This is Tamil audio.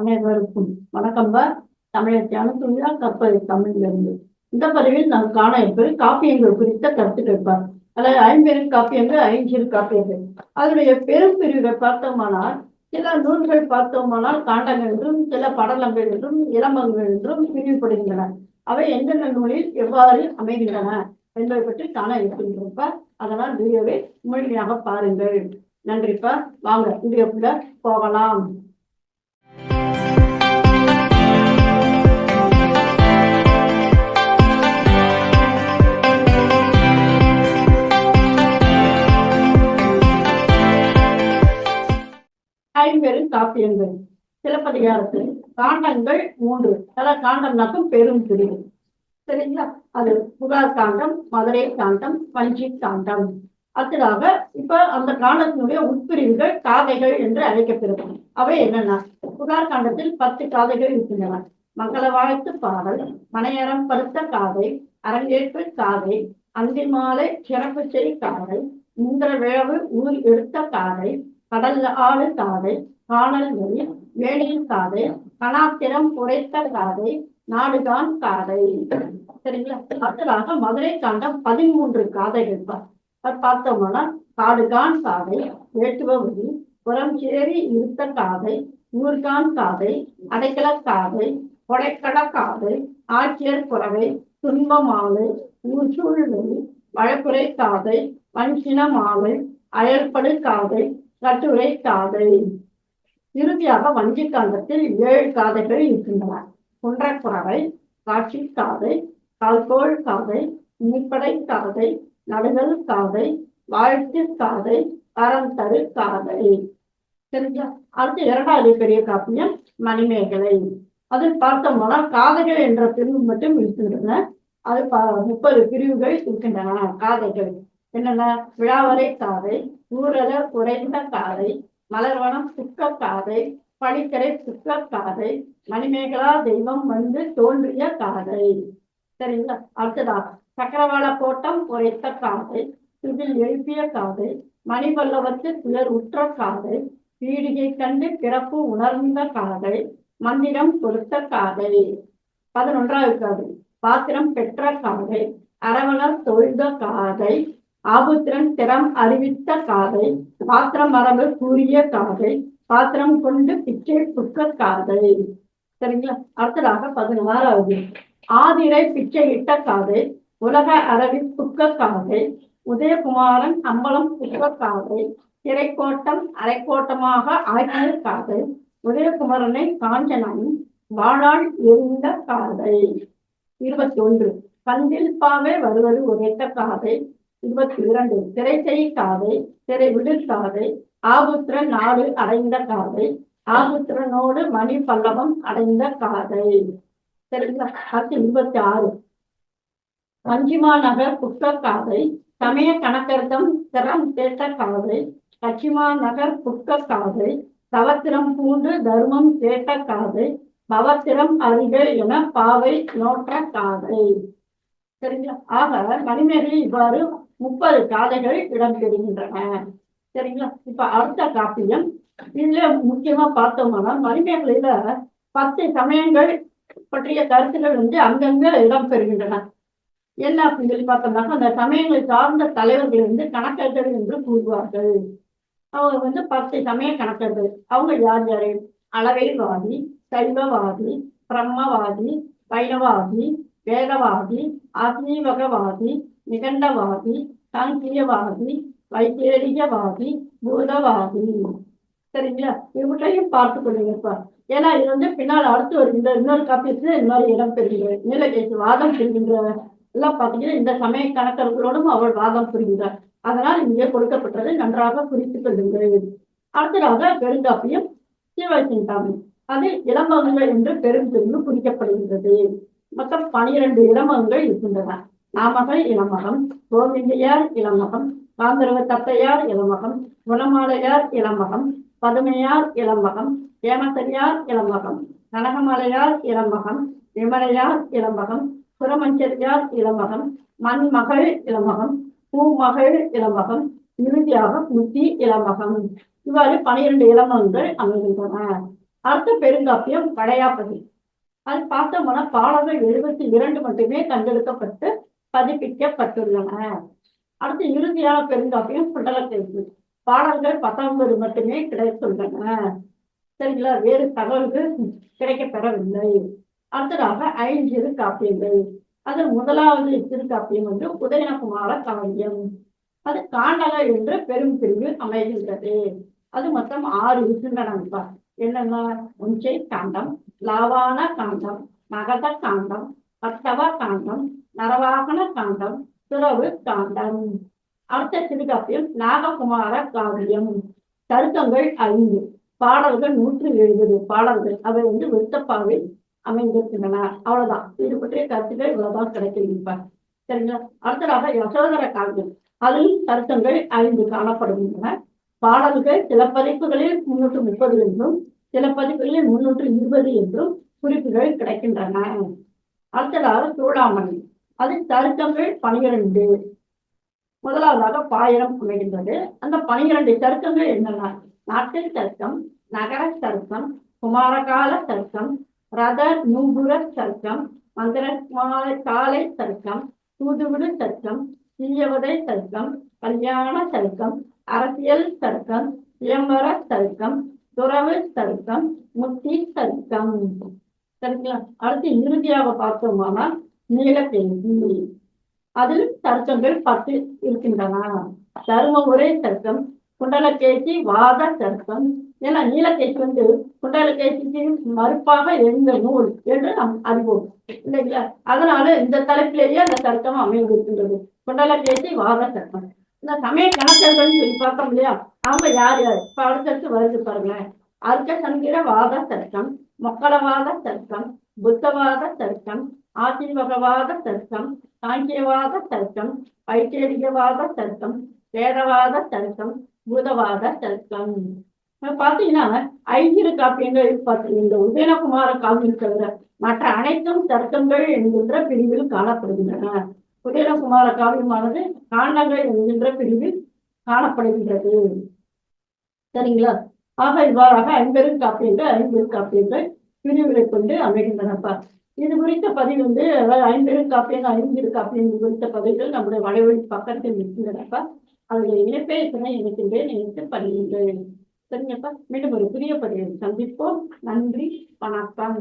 அனைவருக்கும் வணக்கம் பா தமிழத்தியான துணியா கற்பது தமிழிலிருந்து. இந்த பதிவில் நாம் காண இருப்பது காப்பியங்கள் குறித்த கருத்துக்கள் பார் அதாவது ஐம்பெரும் காப்பியங்கள் ஐஞ்சிறு காப்பியங்கள். அதனுடைய பெரும் பிரிவுகளை பார்த்தோமானால் சில நூல்கள் பார்த்தோமானால் காண்டங்கள் என்றும் சில படலங்கள் என்றும் இளமங்கள் என்றும் பிரிவுபடுகின்றன. அவை எந்தெந்த நூலில் எவ்வாறு அமைகின்றன என்பதை பற்றி காண இருக்கின்றப்ப அதனால் வீடியோவை முழுமையாக பாருங்கள். நன்றிப்பா வாங்க வீடியோக்குள்ள போகலாம். ஐம்பெரும் காப்பியங்கள் சிலப்பதிகாரத்தில் காண்டங்கள் மூன்று. சில காண்டம்னாக்கும் பெரும் பிரிவு. சரிங்களா? அது புகார் காண்டம் மதுரை காண்டம் பஞ்சி காண்டம். அடுத்ததாக இப்ப அந்த காண்டத்தினுடைய உட்பிரிவுகள் காதைகள் என்று அழைக்கப்படும் அவை என்னென்ன புகார் காண்டத்தில் பத்து காதைகள் இருக்கின்றன. மங்கள வாழ்த்து பாடல் மனையறம் படுத்த காதை அரங்கேற்பு காதை அந்தி மாலை சிறப்பு செய் காதை இந்திர விழவு ஊர் எடுத்த காதை கடல் ஆடு காதை காணல் வழி வேணியின் காதை கணாத்திரம் குறைத்த காதை நாடுகான் காதை சரிங்களா? அடுத்ததாக மதுரை காண்டம் பதிமூன்று காதைகள் பார்த்தோம்னா காடுகான் காதை வேட்டுவவதி புறம் சேரி இருத்த காதை ஊர்கான் காதை அடைக்கல காதை கொடைக்கட காதை ஆட்சியர் புறவை துன்ப மாலை சூழ்நிலை வழக்குரை காதை வஞ்சின மாலை அயற்படு காதை கட்டுரை காதை இறுதியாக வஞ்சி காந்தத்தில் ஏழு காதைகள் இருக்கின்றன. குன்றக்குறவை காட்சி காதை கால்கோள் காதை முப்படை காதை நடுதல் காதை வாழ்த்து காதை அறம் தரு காதை. தெரிஞ்சா அடுத்து இரண்டாவது பெரிய காப்பியம் மணிமேகலை. அதில் பார்த்தோம்னா காதைகள் என்ற பிரிவு மட்டும் இருக்கின்றன. அது ப- முப்பது பிரிவுகள் இருக்கின்றன. காதைகள். என்னென்ன? விழாவரை காதை ஊரல குறைந்த காதை மலர்வனம் சுக்க காதை பனிக்கரை சுக்க காதை மணிமேகலா தெய்வம் வந்து தோன்றிய காதை. சரிங்களா? அடுத்ததாக சக்கரவாள கோட்டம் குறைத்த காதை இதில் எழுப்பிய காதை மணிபல்லவத்து சிலர் உற்ற காதை பீடிகை கண்டு பிறப்பு உணர்ந்த காதை மந்திரம் கொடுத்த காதை. பதினொன்றாவது காதை பாத்திரம் பெற்ற காதை அரவணர் தொழுத காதை ஆபுத்திரன் திறம் அறிவித்த காதை பாத்திரம் மரபு கூறிய காதை பாத்திரம் கொண்டு பிச்சை புக்க காதை. சரிங்களா? அடுத்ததாக பதினாறாவது. ஆதிரை பிச்சையிட்ட காதை உலக அரவி புக்க காதை உதயகுமாரன் அம்பலம் புக்க காதை திரைக்கோட்டம் அரைக்கோட்டமாக ஆக்கிய காதை உதயகுமரனை காஞ்சனன் வாழாள் எரிந்த காதை. இருபத்தி ஒன்று கந்தில் பாவை வருவது உரைத்த காதை இருபத்தி இரண்டு திரை செய் காதை திரை விடு காதை ஆபுத்திர நாடு அடைந்த காதை ஆபுத்திரனோடு மணி பல்லவம் அடைந்த காதை. சரிங்களா? பத்து இருபத்தி ஆறு வஞ்சிமா நகர் புத்த காதை சமய கணக்கர்தம் திறம் கேட்ட காதை கச்சிமா நகர் புக்க காதை தவத்திரம் பூண்டு தர்மம் கேட்ட காதை பவத்திரம் அறிக என பாவை நோட்ட காதை. சரிங்களா? ஆக மணிமேகலை இவ்வாறு முப்பது காதைகள் இடம்பெறுகின்றன சரிங்களா? இப்ப அடுத்த காப்பியம் இதுல முக்கியமா பார்த்தோம்னா மணிமேகலையில பத்து சமயங்கள் பற்றிய கருத்துக்கள் வந்து அங்கங்க இடம்பெறுகின்றன என்ன அப்படின்னு சொல்லி பார்த்தோம்னாக்கா அந்த சமயங்களை சார்ந்த தலைவர்கள் வந்து கணக்கர்கள் என்று கூறுவார்கள். அவங்க வந்து பத்து சமய கணக்கர்கள் அவங்க யார் யாரு? அளவைவாதி சைவவாதி பிரம்மவாதி வைணவாதி வேதவாதி அக்னிவகவாதி நிகண்டவாதி சாங்கியவாதி வைத்தேரியவாதி பூதவாதி. சரிங்களா? இவற்றையும் பார்த்து கொள்ளுங்கப்பா. ஏன்னா இது வந்து பின்னால் அடுத்து வருகின்ற இன்னொரு காப்பியத்துல மாதிரி இடம் பெறுகிறது நீலகேசி வாதம் பெறுகின்ற எல்லாம் பார்த்தீங்கன்னா இந்த சமய கணக்கர்களோடும் அவள் வாதம் புரிகிறார் அதனால் இங்கே கொடுக்கப்பட்டதை நன்றாக குறித்து கொள்ளுங்கள். அடுத்ததாக பெருங்காப்பியம் சிவசிந்தாமி அது இளமகங்கள் என்று பெரும்பிரிவு குறிக்கப்படுகின்றது. மொத்தம் பனிரெண்டு இளமகங்கள் இருக்கின்றன. நாமகள் இளமகம் கோவிந்தையார் இளமகம் காந்தரவ தத்தையார் இளமகம் குணமாலையார் இளமகம் பதுமையார் இளமகம் ஏமத்தனியார் இளமகம் கனகமலையார் இளமகம் விமலையார் இளமகம் சுரமஞ்சரியார் இளமகம் மண்மகள் இளமகம் பூமகள் இளமகம் இறுதியாக முத்தி இளமகம் இவ்வாறு பனிரெண்டு இளமகங்கள் அமைகின்றன. அடுத்த பெருங்காப்பியம் கடையாப்பதி அது பார்த்தோம்னா பாடல்கள் எழுபத்தி இரண்டு மட்டுமே கண்டெடுக்கப்பட்டு பதிப்பிக்கப்பட்டுள்ளன. அடுத்து இறுதியான பெருங்காப்பியம் சுடலக்கேசி பாடல்கள் பத்தொன்பது மட்டுமே கிடைத்துள்ளன. சரிங்களா? வேறு தகவல்கள் கிடைக்கப்பெறவில்லை. அடுத்ததாக ஐந்து காப்பியங்கள் அதில் முதலாவது திருக்காப்பியம் வந்து உதயனகுமார காவியம் அது காண்டல என்று பெரும் பிரிவில் அமைகின்றது. அது மொத்தம் ஆறு இருக்கின்றன என்னென்ன? உஞ்சை காண்டம் லாவான காண்டம் மகத காண்டம் பத்தவ காண்டம் நரவாகன காண்டம் துறவு காண்டம் அடுத்த சிறுகாப்பியம் நாககுமார காவியம். தருக்கங்கள் ஐந்து. பாடல்கள் நூற்று எழுபது. பாடல்கள் அவை வந்து விருத்தப்பாவில் அமைந்திருக்கின்றன அவ்வளவுதான். இது பற்றிய கருத்துக்கள் இவ்வளவுதான் கிடைக்கின்றன. சரிங்களா? அடுத்ததாக யசோதர காவியம். அதில் தருக்கங்கள் ஐந்து காணப்படுகின்றன. பாடல்கள் சில பதிப்புகளில் முன்னூற்று முப்பது என்றும் சில பதிப்புகளில் முன்னூற்று இருபது என்றும் குறிப்புகள் கிடைக்கின்றன. அடுத்ததாக சூடாமணி. அதில் தருக்கங்கள் பனிரெண்டு. முதலாவதாக பாயிரம் அமைகின்றது. அந்த பனிரெண்டு தருக்கங்கள் என்னென்ன? நாட்டில் தர்க்கம் நகர தர்க்கம் குமாரகால தர்க்கம் ரத நூபுர தர்க்கம் மந்திர காலை தர்க்கம் தூதுவிடு தர்க்கம் தீயவதை தர்க்கம் கல்யாண தர்க்கம் அரசியல் தர்க்கம் விளம்பர தர்க்கம் துறவு தர்க்கம் முத்தி தர்க்கம். சரிங்களா? அடுத்து இறுதியாக பார்த்தோம்னா நீலத்தேங்கி அதில் தர்க்கங்கள் பத்து இருக்கின்றன. தருமபுரை தர்க்கம் குண்டலகேசி வாத தர்க்கம் ஏன்னா நீலகேசி வந்து குண்டலகேசிக்கு மறுப்பாக எழுந்த நூல் என்று நாம் அறிவோம். இல்லைங்களா? அதனால இந்த தலைப்பிலேயே அந்த தர்க்கம் அமைந்திருக்கின்றது. குண்டலகேசி வாத தர்க்கம். இந்த சமய கணக்கர்கள் சொல்லி பார்த்தோம் இல்லையா? அவங்க யார் யார்? இப்ப அடுத்தடுத்து வருது பாருங்களேன். அர்க்க சங்கிர வாத தர்க்கம் மக்களவாத தர்க்கம் புத்தவாத தர்க்கம் ஆசீர்வகவாத தர்க்கம் சாங்கியவாத தர்க்கம் பைத்தேரிகவாத தர்க்கம் வேதவாத தர்க்கம் பூதவாத தர்க்கம். பாத்தீங்கன்னா ஐந்திரு காப்பியங்கள் பார்த்து இந்த உதயனகுமார காவியம் தவிர மற்ற அனைத்தும் தர்க்கங்கள் என்கின்ற பிரிவில் காணப்படுகின்றன. உதயனகுமார காவியமானது காண்டங்கள் என்கின்ற பிரிவில் காணப்படுகின்றது. சரிங்களா? ஆக இவ்வாறாக ஐம்பெரும் காப்பியங்கள் ஐம்பெரும் காப்பியங்கள் பிரிவுகளை கொண்டு அமைகின்றனப்பா. குறித்த பதிவு வந்து அதாவது ஐம்பெரும் காப்பியங்கள் ஐந்திரு காப்பியங்கள் குறித்த பதிவுகள் நம்முடைய வடவழி பக்கத்தில் இருக்கின்றனப்பா அதனுடைய இழப்பே துணை இணைக்கின்றேன் நினைத்து பதிவுங்கள் சரிங்கப்பா. மீண்டும் ஒரு புதிய பதிவில் சந்திப்போம். நன்றி. வணக்கம்.